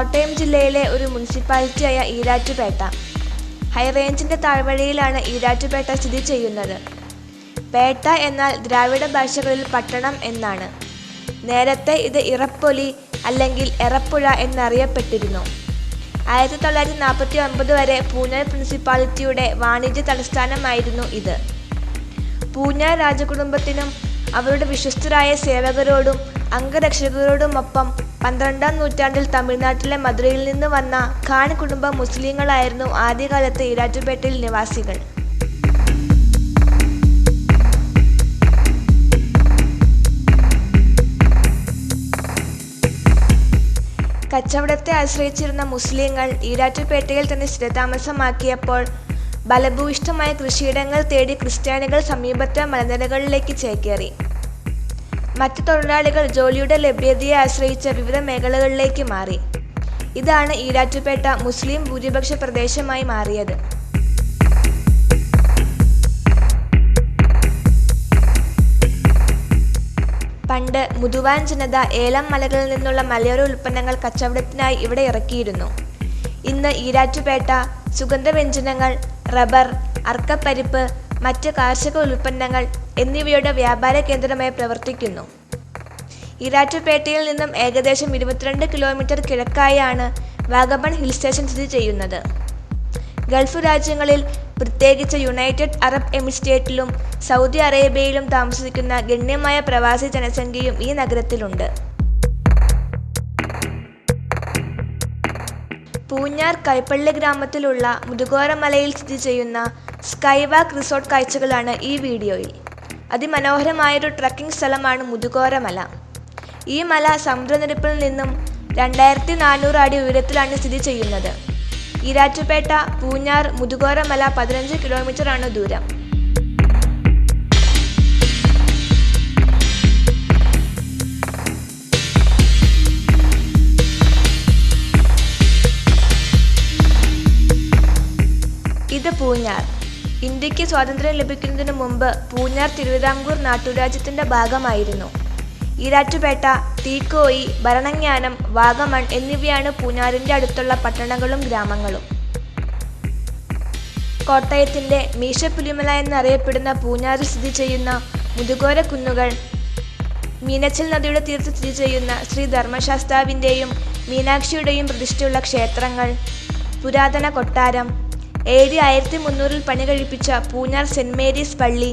കോട്ടയം ജില്ലയിലെ ഒരു മുനിസിപ്പാലിറ്റിയായ ഈരാറ്റുപേട്ട. ഹൈറേഞ്ചിന്റെ താഴ്വരയിലാണ് ഈരാറ്റുപേട്ട സ്ഥിതി ചെയ്യുന്നത്. പേട്ട എന്നാൽ ദ്രാവിഡ ഭാഷകളിൽ പട്ടണം എന്നാണ്. നേരത്തെ ഇത് ഇറപ്പൊലി അല്ലെങ്കിൽ എറപ്പുഴ എന്നറിയപ്പെട്ടിരുന്നു. ആയിരത്തി തൊള്ളായിരത്തി നാൽപ്പത്തി ഒൻപത് വരെ പൂഞ്ഞാർ പ്രിൻസിപ്പാലിറ്റിയുടെ വാണിജ്യ തലസ്ഥാനമായിരുന്നു ഇത്. പൂഞ്ഞാർ രാജകുടുംബത്തിനും അവരുടെ വിശ്വസ്തരായ സേവകരോടും അംഗരക്ഷകരോടുമൊപ്പം പന്ത്രണ്ടാം നൂറ്റാണ്ടിൽ തമിഴ്നാട്ടിലെ മധുരയിൽ നിന്ന് വന്ന ഖാൻ കുടുംബ മുസ്ലിങ്ങളായിരുന്നു ആദ്യകാലത്ത് ഈരാറ്റുപേട്ടയിൽ നിവാസികൾ. കച്ചവടത്തെ ആശ്രയിച്ചിരുന്ന മുസ്ലിങ്ങൾ ഈരാറ്റുപേട്ടയിൽ തന്നെ സ്ഥിരതാമസമാക്കിയപ്പോൾ ബലഭൂയിഷ്ഠമായ കൃഷിയിടങ്ങൾ തേടി ക്രിസ്ത്യാനികൾ സമീപത്തെ മലനിരകളിലേക്ക് ചേക്കേറി. മറ്റു തൊഴിലാളികൾ ജോലിയുടെ ലഭ്യതയെ ആശ്രയിച്ച വിവിധ മേഖലകളിലേക്ക് മാറി. ഇതാണ് ഈരാറ്റുപേട്ട മുസ്ലിം ഭൂരിപക്ഷ പ്രദേശമായി മാറിയത്. പണ്ട് മുതുവാൻ ജനത ഏലം മലകളിൽ നിന്നുള്ള മലയോര ഉൽപ്പന്നങ്ങൾ കച്ചവടത്തിനായി ഇവിടെ ഇറക്കിയിരുന്നു. ഇന്ന് ഈരാറ്റുപേട്ട സുഗന്ധവ്യഞ്ജനങ്ങൾ റബ്ബർ അർക്കപ്പരിപ്പ് മറ്റ് കാർഷിക ഉൽപ്പന്നങ്ങൾ എന്നിവയുടെ വ്യാപാര കേന്ദ്രമായി പ്രവർത്തിക്കുന്നു. ഇരാറ്റുപേട്ടയിൽ നിന്നും ഏകദേശം ഇരുപത്തിരണ്ട് കിലോമീറ്റർ കിഴക്കായാണ് വാഗബൺ ഹിൽ സ്റ്റേഷൻ സ്ഥിതി ചെയ്യുന്നത്. ഗൾഫ് രാജ്യങ്ങളിൽ പ്രത്യേകിച്ച് യുണൈറ്റഡ് അറബ് എമിറേറ്റിലും സൗദി അറേബ്യയിലും താമസിക്കുന്ന ഗണ്യമായ പ്രവാസി ജനസംഖ്യയും ഈ നഗരത്തിലുണ്ട്. പൂഞ്ഞാർ കൈപ്പള്ളി ഗ്രാമത്തിലുള്ള മുതുകോരമലയിൽ സ്ഥിതി ചെയ്യുന്ന സ്കൈവാക്ക് റിസോർട്ട് കാഴ്ചകളാണ് ഈ വീഡിയോയിൽ. അതിമനോഹരമായൊരു ട്രക്കിംഗ് സ്ഥലമാണ് മുതുകോരമല. ഈ മല സമുദ്രനിരപ്പിൽ നിന്നും രണ്ടായിരത്തി നാനൂറ് അടി ഉയരത്തിലാണ് സ്ഥിതി ചെയ്യുന്നത്. ഈരാറ്റുപേട്ട പൂഞ്ഞാർ മുതുകോരമല പതിനഞ്ച് കിലോമീറ്ററാണ് ദൂരം. ഇത് പൂഞ്ഞാർ. ഇന്ത്യയ്ക്ക് സ്വാതന്ത്ര്യം ലഭിക്കുന്നതിനു മുമ്പ് പൂഞ്ഞാർ തിരുവിതാംകൂർ നാട്ടുരാജ്യത്തിന്റെ ഭാഗമായിരുന്നു. ഈരാറ്റുപേട്ട തീക്കോയി ഭരണങ്ങാനം വാഗമൺ എന്നിവയാണ് പൂഞ്ഞാറിന്റെ അടുത്തുള്ള പട്ടണങ്ങളും ഗ്രാമങ്ങളും. കോട്ടയത്തിന്റെ മീശപ്പുലിമല എന്നറിയപ്പെടുന്ന പൂഞ്ഞാറിൽ സ്ഥിതി ചെയ്യുന്ന മുതുകോര കുന്നുകൾ മീനച്ചൽ നദിയുടെ തീരത്ത് സ്ഥിതി ചെയ്യുന്ന ശ്രീ ധർമ്മശാസ്താവിന്റെയും മീനാക്ഷിയുടെയും പ്രതിഷ്ഠയുള്ള ക്ഷേത്രങ്ങൾ പുരാതന കൊട്ടാരം എ ഡി ആയിരത്തി മുന്നൂറിൽ പണി കഴിപ്പിച്ച പൂഞ്ഞാർ സെന്റ് മേരീസ് പള്ളി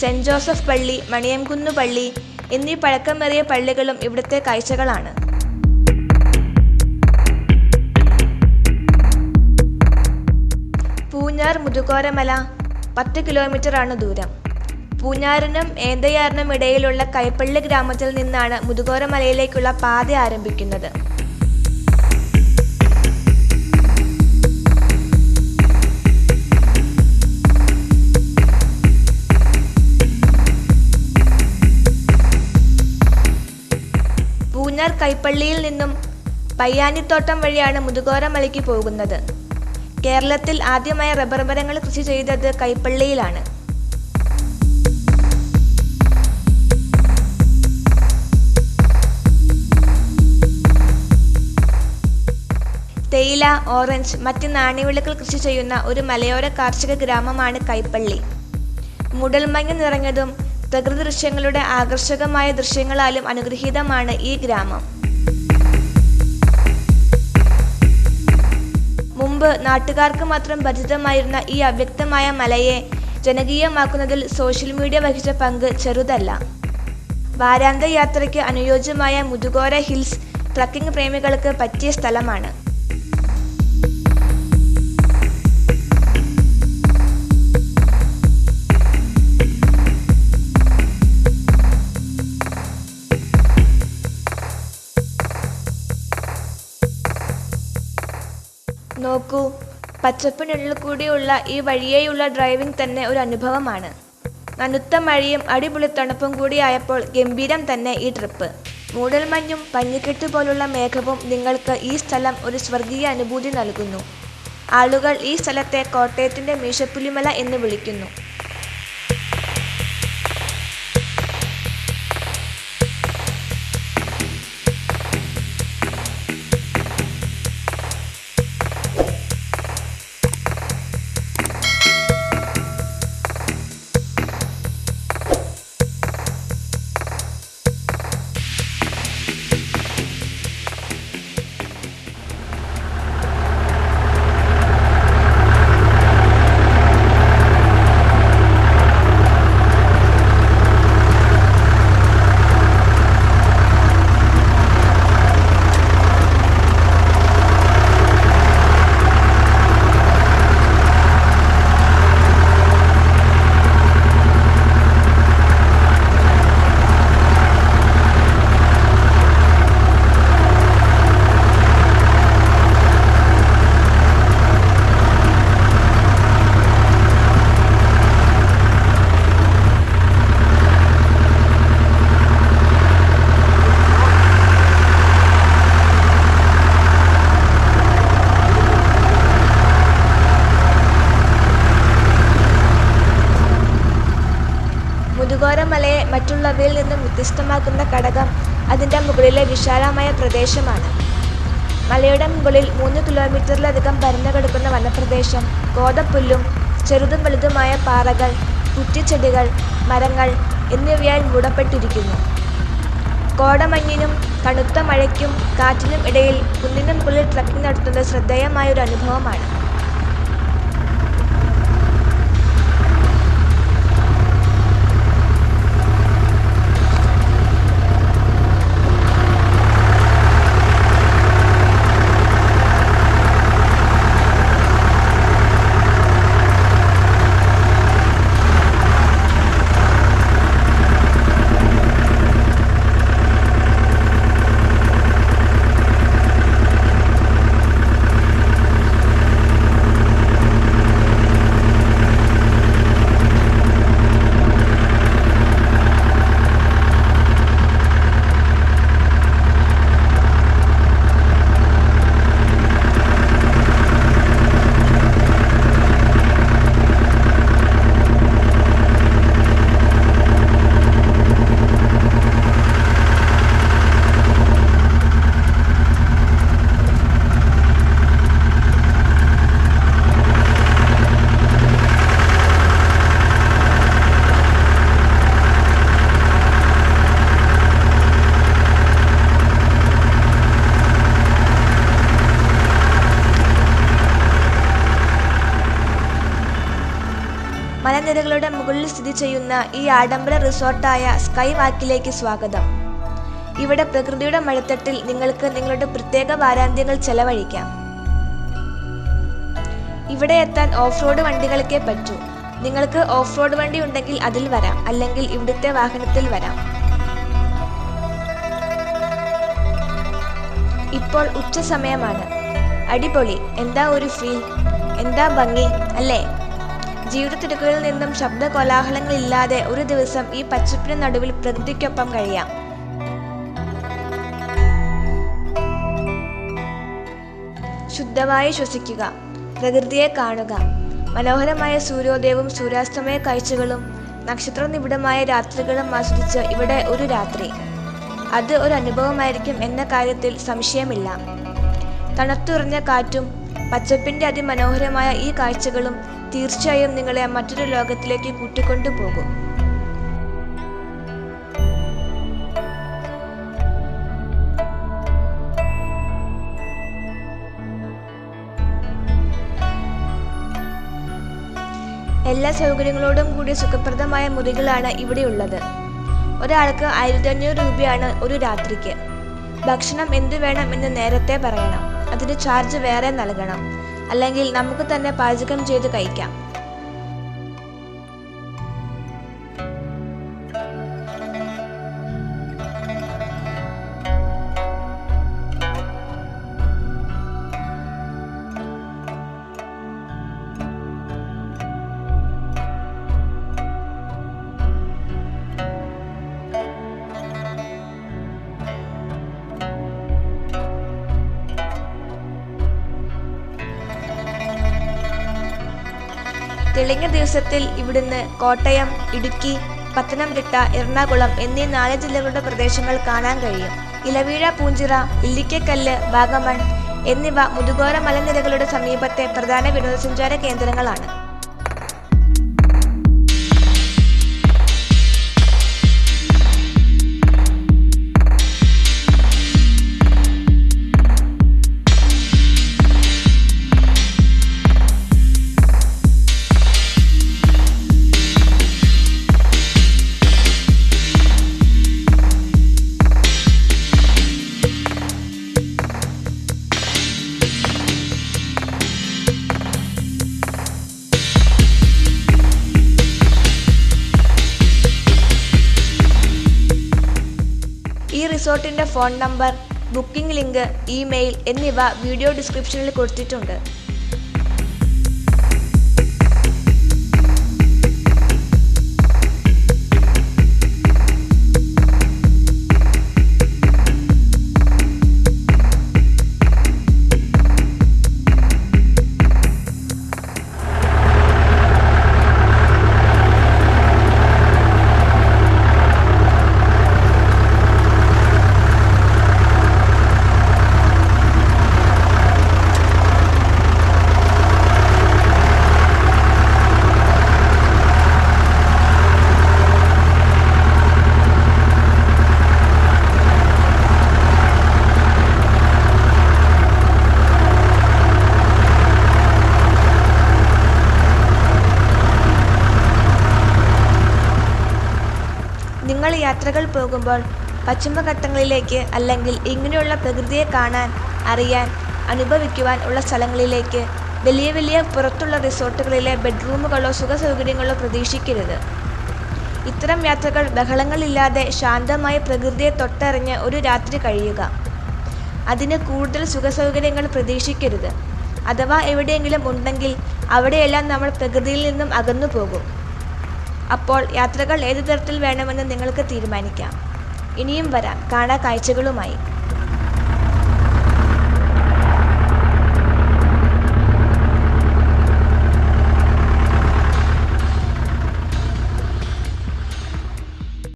സെന്റ് ജോസഫ് പള്ളി മണിയംകുന്നു പള്ളി എന്നീ പഴക്കമേറിയ പള്ളികളും ഇവിടുത്തെ കാഴ്ചകളാണ്. പൂഞ്ഞാർ മുതുകോരമല പത്ത് കിലോമീറ്ററാണ് ദൂരം. പൂഞ്ഞാറിനും ഏന്തയാറിനും ഇടയിലുള്ള കൈപ്പള്ളി ഗ്രാമത്തിൽ നിന്നാണ് മുതുകോരമലയിലേക്കുള്ള പാത ആരംഭിക്കുന്നത്. പൂഞ്ഞാർ കൈപ്പള്ളിയിൽ നിന്നും പയ്യാനിത്തോട്ടം വഴിയാണ് മുതുകോരമലയ്ക്ക് പോകുന്നത്. കേരളത്തിൽ ആദ്യമായി റബ്ബർ മരങ്ങൾ കൃഷി ചെയ്തത് കൈപ്പള്ളിയിലാണ്. തേയില ഓറഞ്ച് മറ്റ് നാണ്യവിളകൾ കൃഷി ചെയ്യുന്ന ഒരു മലയോര കാർഷിക ഗ്രാമമാണ് കൈപ്പള്ളി. മുടൽമഞ്ഞ് നിറഞ്ഞതും പ്രകൃതി ദൃശ്യങ്ങളുടെ ആകർഷകമായ ദൃശ്യങ്ങളാലും അനുഗ്രഹീതമാണ് ഈ ഗ്രാമം. മുമ്പ് നാട്ടുകാർക്ക് മാത്രം പരിചിതമായിരുന്ന ഈ അവ്യക്തമായ മലയെ ജനകീയമാക്കുന്നതിൽ സോഷ്യൽ മീഡിയ വഹിച്ച പങ്ക് ചെറുതല്ല. വാരാന്ത യാത്രയ്ക്ക് അനുയോജ്യമായ മുതുകോര ഹിൽസ് ട്രക്കിംഗ് പ്രേമികൾക്ക് പറ്റിയ സ്ഥലമാണ്. നോക്കൂ. പച്ചപ്പിനുള്ളിൽ കൂടിയുള്ള ഈ വഴിയേയുള്ള ഡ്രൈവിംഗ് തന്നെ ഒരു അനുഭവമാണ്. നനുത്ത മഴയും അടിപൊളി തണുപ്പും കൂടിയായപ്പോൾ ഗംഭീരം തന്നെ ഈ ട്രിപ്പ് മൂടൽമഞ്ഞും പഞ്ഞിക്കെട്ട് പോലുള്ള മേഘവും നിങ്ങൾക്ക് ഈ സ്ഥലം ഒരു സ്വർഗീയ അനുഭൂതി നൽകുന്നു. ആളുകൾ ഈ സ്ഥലത്തെ കോട്ടയത്തിന്റെ മീശപ്പുലിമല എന്ന് വിളിക്കുന്നു. മറ്റുള്ളവയിൽ നിന്നും വ്യത്യസ്തമാക്കുന്ന ഘടകം അതിന്റെ മുകളിലെ വിശാലമായ പ്രദേശമാണ്. മലയുടെ മുകളിൽ മൂന്ന് കിലോമീറ്ററിലധികം പരന്നു കിടക്കുന്ന വനപ്രദേശം ഗോതപ്പുല്ലും ചെറുതും വലുതുമായ പാറകൾ കുറ്റിച്ചെടികൾ മരങ്ങൾ എന്നിവയാൽ മൂടപ്പെട്ടിരിക്കുന്നു. കോടമഞ്ഞിനും കടുത്ത മഴയ്ക്കും കാറ്റിനും ഇടയിൽ കുന്നിനും മുകളിൽ ട്രക്കിംഗ് നടത്തുന്നത് ശ്രദ്ധേയമായ ഒരു അനുഭവമാണ്. മലനിരകളുടെ സ്ഥിതി ചെയ്യുന്ന ഈ ആഡംബര റിസോർട്ടായ സ്കൈ വാക്കിലേക്ക് സ്വാഗതം. ഇവിടെ പ്രകൃതിയുടെ മഴത്തട്ടിൽ നിങ്ങൾക്ക് നിങ്ങളുടെ പ്രത്യേക വാരാന്ത്യങ്ങൾ ചെലവഴിക്കാം. ഇവിടെ എത്താൻ ഓഫ് റോഡ് വണ്ടികൾക്കേ പറ്റൂ. നിങ്ങൾക്ക് ഓഫ് റോഡ് വണ്ടി ഉണ്ടെങ്കിൽ അതിൽ വരാം അല്ലെങ്കിൽ ഇവിടുത്തെ വാഹനത്തിൽ വരാം. ഇപ്പോൾ ഉച്ച സമയമാണ്. അടിപൊളി. എന്താ ഒരു ഫീൽ എന്താ ഭംഗി? അല്ലേ? ജീവിത തിരക്കുകളിൽ നിന്നും ശബ്ദ കോലാഹലങ്ങളില്ലാതെ ഒരു ദിവസം ഈ പച്ചപ്പിന് നടുവിൽ പ്രകൃതിക്കൊപ്പം കഴിയാം. ശുദ്ധമായി ശ്വസിക്കുക പ്രകൃതിയെ കാണുക മനോഹരമായ സൂര്യോദയവും സൂര്യാസ്തമയ കാഴ്ചകളും നക്ഷത്ര നിബിഡമായ രാത്രികളും ആസ്വദിച്ച് ഇവിടെ ഒരു രാത്രി. അത് ഒരു അനുഭവമായിരിക്കും എന്ന കാര്യത്തിൽ സംശയമില്ല. തണുത്തുറഞ്ഞ കാറ്റും പച്ചപ്പിന്റെ അതിമനോഹരമായ ഈ കാഴ്ചകളും തീർച്ചയായും നിങ്ങളെ മറ്റൊരു ലോകത്തിലേക്ക് കൂട്ടിക്കൊണ്ടുപോകും. എല്ലാ സൗകര്യങ്ങളോടും കൂടിയ സുഖപ്രദമായ മുറികളാണ് ഇവിടെയുള്ളത്. ഒരാൾക്ക് ആയിരത്തി അഞ്ഞൂറ് രൂപയാണ് ഒരു രാത്രിക്ക്. ഭക്ഷണം എന്തു വേണം എന്ന് നേരത്തെ പറയണം. അതിന് ചാർജ് വേറെ നൽകണം. അല്ലെങ്കിൽ നമുക്ക് തന്നെ പാചകം ചെയ്ത് കഴിക്കാം. തെളിഞ്ഞ ദിവസത്തിൽ ഇവിടുന്ന് കോട്ടയം ഇടുക്കി പത്തനംതിട്ട എറണാകുളം എന്നീ നാല് ജില്ലകളുടെ പ്രദേശങ്ങൾ കാണാൻ കഴിയും. ഇലവീഴ പൂഞ്ചിറ ഇല്ലിക്കക്കല്ല് വാഗമൺ എന്നിവ മുതുകോര മലനിരകളുടെ സമീപത്തെ പ്രധാന വിനോദസഞ്ചാര കേന്ദ്രങ്ങളാണ്. ഈ റിസോർട്ടിന്റെ phone number booking link email എന്നിവ വീഡിയോ ഡിസ്ക്രിപ്ഷനിൽ കൊടുത്തിട്ടുണ്ട്. നിങ്ങൾ യാത്രകൾ പോകുമ്പോൾ പശ്ചിമഘട്ടങ്ങളിലേക്ക് അല്ലെങ്കിൽ ഇങ്ങനെയുള്ള പ്രകൃതിയെ കാണാൻ അറിയാൻ അനുഭവിക്കുവാൻ ഉള്ള സ്ഥലങ്ങളിലേക്ക് വലിയ വലിയ പുറത്തുള്ള റിസോർട്ടുകളിലെ ബെഡ്റൂമുകളോ സുഖസൗകര്യങ്ങളോ പ്രതീക്ഷിക്കരുത്. ഇത്തരം യാത്രകൾ ബഹളങ്ങളില്ലാതെ ശാന്തമായ പ്രകൃതിയെ തൊട്ടറിഞ്ഞ് ഒരു രാത്രി കഴിയുക. അതിന് കൂടുതൽ സുഖസൗകര്യങ്ങൾ പ്രതീക്ഷിക്കരുത്. അഥവാ എവിടെയെങ്കിലും ഉണ്ടെങ്കിൽ അവിടെയെല്ലാം നമ്മൾ പ്രകൃതിയിൽ നിന്നും അകന്നു പോകും അപ്പോൾ യാത്രകൾ ഏതു തരത്തിൽ വേണമെന്ന് നിങ്ങൾക്ക് തീരുമാനിക്കാം. ഇനിയും വരാം. കാണാ കാഴ്ചകളുമായി.